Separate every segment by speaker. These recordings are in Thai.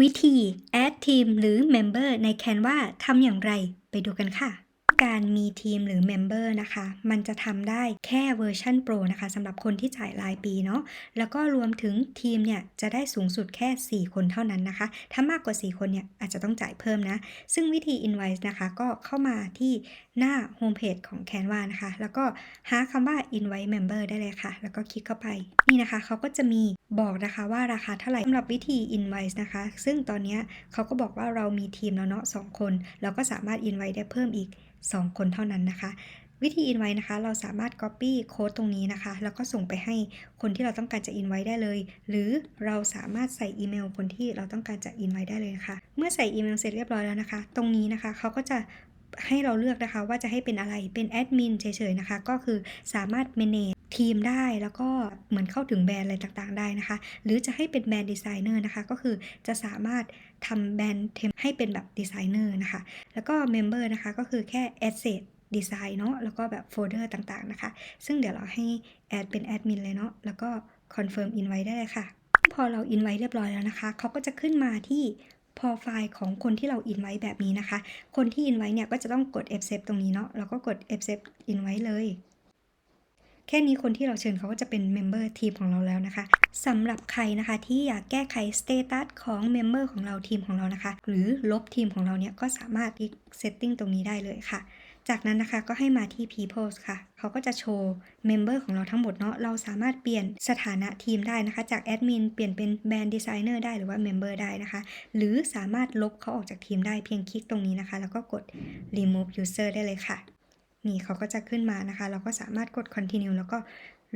Speaker 1: วิธี add team หรือ member ใน Canva ทำอย่างไร ไปดูกันค่ะ การมีทีมหรือ member นะคะ มันจะทำได้แค่เวอร์ชัน Pro นะคะสำหรับคนที่จ่ายรายปีเนาะแล้วก็รวมถึงทีมเนี่ยจะได้สูงสุดแค่ 4 คนเท่านั้นนะคะ ถ้ามากกว่า 4 คนเนี่ยอาจจะต้องจ่ายเพิ่มนะ ซึ่งวิธี invite นะคะก็เข้ามาที่หน้าโฮมเพจของ Canva นะคะ แล้วก็หาคำว่า invite member ได้เลยค่ะ แล้วก็คลิกเข้าไป นี่นะคะเขาก็จะมีบอกนะคะว่าราคาเท่าไหร่สำหรับวิธี invite นะคะ ซึ่งตอนนี้เขาก็บอกว่าเรามีทีมแล้วเนาะ2คน เราก็สามารถ invite ได้เพิ่มอีก 2 คนเท่านั้นนะคะ วิธีอินไว้นะคะ เราสามารถ copy โค้ดตรงนี้นะคะ แล้วก็ส่งไปให้คนที่เราต้องการจะอินไว้ได้เลย หรือเราสามารถใส่อีเมลคนที่เราต้องการจะอินไว้ได้เลยค่ะเมื่อใส่อีเมลเสร็จเรียบร้อยแล้วนะคะ ตรงนี้นะคะเขาก็จะให้เราเลือกนะคะว่าจะให้เป็นอะไรเป็นแอดมินเฉยๆนะคะ ก็คือสามารถ manage ทีมได้แล้วก็เหมือนเข้าถึงแบรนด์อะไรต่างๆได้นะคะ หรือจะให้เป็นแบรนด์ดีไซเนอร์นะคะ ก็คือจะสามารถทำแบรนด์เทมให้เป็นแบบดีไซเนอร์นะคะ แล้วก็เมมเบอร์นะคะก็คือแค่ asset ดีไซน์เนาะแล้วก็แบบโฟลเดอร์ต่างๆนะคะ ซึ่งเดี๋ยวเราให้แอดเป็นแอดมินเลยเนาะแล้วก็คอนเฟิร์มอินไว้ได้เลยค่ะ พอเราอินไว้เรียบร้อยแล้วนะคะเขาก็จะขึ้นมาที่พอไฟล์ของคนที่เราอินไว้แบบนี้นะคะ คนที่อินไว้เนี่ยก็จะต้องกด accept ตรงนี้เนาะแล้วก็กด accept อินไว้เลย แค่นี้คนที่เราเชิญเขาก็จะเป็นเมมเบอร์ทีมของเราแล้วนะคะสำหรับใครนะคะที่อยากแก้ไขสเตตัสของเมมเบอร์ของเราทีมของเรานะคะ หรือลบทีมของเราเนี่ยก็สามารถคลิก setting ตรงนี้ได้เลยค่ะจากนั้นนะคะก็ให้มาที่ people ค่ะ เขาก็จะโชว์เมมเบอร์ของเราทั้งหมดเนาะ เราสามารถเปลี่ยนสถานะทีมได้นะคะ จากแอดมินเปลี่ยนเป็นแบรนด์ดีไซเนอร์ได้หรือว่าเมมเบอร์ได้นะคะ หรือสามารถลบเขาออกจากทีมได้เพียงคลิกตรงนี้นะคะ แล้วก็กด remove user ได้เลยค่ะ นี่เขาก็จะขึ้นมานะคะ เราก็สามารถกด continue แล้วก็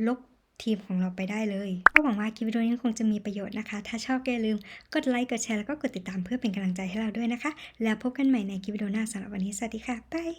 Speaker 1: ลบทีมของเราไปได้เลย ก็หวังว่าคลิปวิดีโอนี้คงจะมีประโยชน์นะคะ ถ้าชอบก็อย่าลืมกดไลค์ กดแชร์ แล้วก็กดติดตามเพื่อเป็นกำลังใจให้เราด้วยนะคะ แล้วพบกันใหม่ในคลิปวิดีโอหน้าสำหรับวันนี้ สวัสดีค่ะ บาย